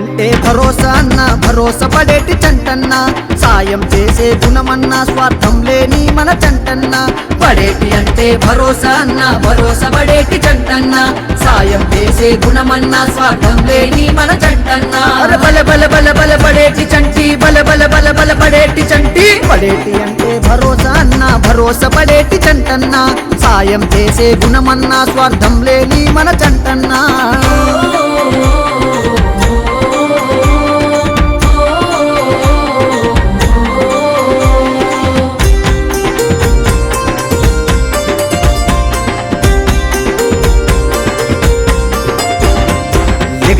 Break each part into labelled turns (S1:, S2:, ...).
S1: పడేటి అంటే భరోసా అన్న భరోసా పడేటి చంటన్న. సాయం చేసే గుణమన్న స్వార్థం లేని మన చంటన్న. పడేటి అంటే భరోసా అన్న భరోసా పడేటి చంటన్న. సాయం చేసే గుణమన్న స్వార్థం లేని మన చంటన్న. బల బల బల బల పడేటి చంటి బల బల బల బల పడేటి చంటి. పడేటి అంటే భరోసా అన్న భరోసా పడేటి చంటన్న. సాయం చేసే గుణమన్న స్వార్థం లేని మన చంటన్నా.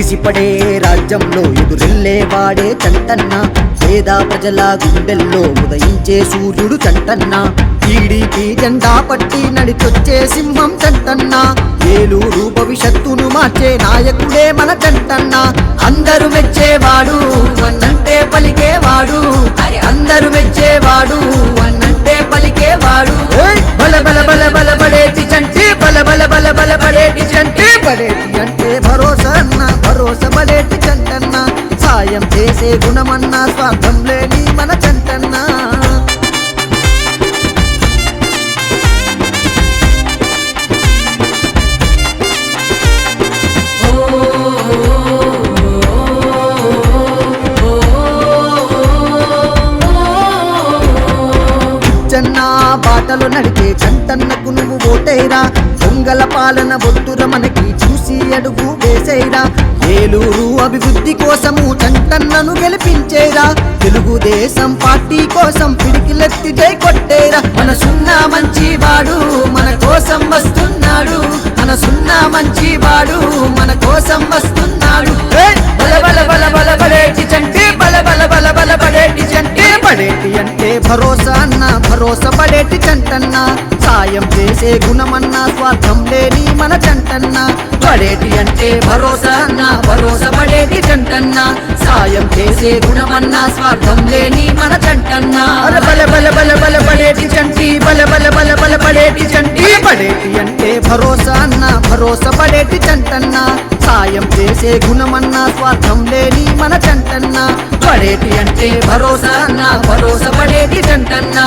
S1: ఎగిసిపడే రాజ్యంలో ఎదురెళ్ళే వాడే చంటన్న పేద ప్రజల గుండెల్లో ఉదయించే సూర్యుడు చంటన్న టీడీపీ జెండా పట్టి నడిచొచ్చే సింహం చంటన్న ఏలూరు భవిష్యత్తును మార్చే నాయకుడే మన చంటన్న అందరూ మెచ్చేవాడు అన్నంటే పలికేవాడు. అందరూ మెచ్చేవాడు అన్నంటే పలికేవాడు! బల బల బల బల పడేటి చంటి బల బల బల బల పడేటి చంటి భరోసా అన్న భరోసా పడేటి చంటన్న. సాయం చేసే గుణమన్న స్వార్థం లేని మన చంటన్న. చెన్న బాటలు నడిచే చంటన్నకు నువ్వు ఓటేరా. దొంగల పాలన బొత్తుర మన అడుగు వేసేరా. ఏలూరు అభివృద్ధి కోసము చంటన్నను గెలిపించేరా. తెలుగుదేశం పార్టీ కోసం పిడికిలెత్తి జై కొట్టేరా. మన సున్నా మంచి వాడు మన కోసం వస్తున్నాడు. మన సున్నా మంచి వాడు మన కోసం వస్తున్నాడు! బల బల బల బల బలేటి చంటి బల బల బల బల బలేటి చంటి పడేటి అంటే భరోసా అన్న భరోసా పడేటి చంటన్న చేసే గుణమన్న స్వార్థం లేని మన చంటన్న పడేటి అంటే భరోసా అన్న భరోసా పడేటి చంటన్న సాయం చేసే గుణమన్న స్వార్థం లేని మన చంటన్న అరే బల బల బల బల పడేటి చంటి బల బల బల బల పడేటి చంటి పడేటి అంటే భరోసా అన్న భరోసా పడేటి చంటన్న సాయం చేసే గుణమన్న స్వార్థం లేని మన చంటన్న పడేటి అంటే భరోసా అన్న భరోసా పడేటి చంటన్న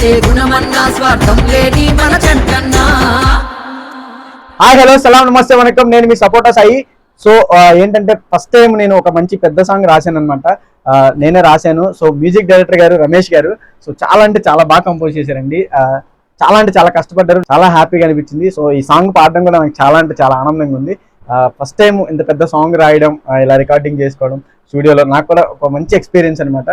S1: చేసే గుణమన్నా స్వార్థం లేని మన చంటన్నా.
S2: హాయ్ హలో సలాం నమస్తే వనకం నేను మీ సపోర్టర్ సాయి. సో ఏంటంటే ఫస్ట్ టైం నేను ఒక మంచి పెద్ద సాంగ్ రాశాను అనమాట నేనే రాశాను. సో మ్యూజిక్ డైరెక్టర్ గారు రమేష్ గారు. సో చాలా అంటే చాలా బాగా కంపోజ్ చేశారండి. చాలా అంటే చాలా కష్టపడ్డారు. చాలా హ్యాపీగా అనిపించింది. సో ఈ సాంగ్ పాడడం కూడా నాకు చాలా అంటే చాలా ఆనందంగా ఉంది. ఫస్ట్ టైం ఇంత పెద్ద సాంగ్ రాయడం ఇలా రికార్డింగ్ చేసుకోవడం స్టూడియోలో నాకు కూడా ఒక మంచి ఎక్స్పీరియన్స్ అనమాట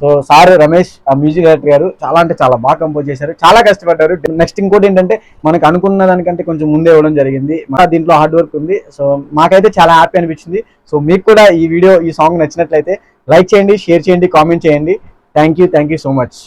S2: సో సార్ రమేష్ ఆ మ్యూజిక్ డైరెక్టర్ గారు చాలా అంటే చాలా బాగా కంపోజ్ చేశారు. చాలా కష్టపడ్డారు. నెక్స్ట్ ఇంకోటి ఏంటంటే మనకు అనుకున్న దానికంటే కొంచెం ముందే ఇవ్వడం జరిగింది. మా దీంట్లో హార్డ్ వర్క్ ఉంది. సో మాకైతే చాలా హ్యాపీ అనిపించింది. సో మీకు కూడా ఈ వీడియో ఈ సాంగ్ నచ్చినట్లయితే లైక్ చేయండి షేర్ చేయండి కామెంట్ చేయండి. Thank you thank you so much.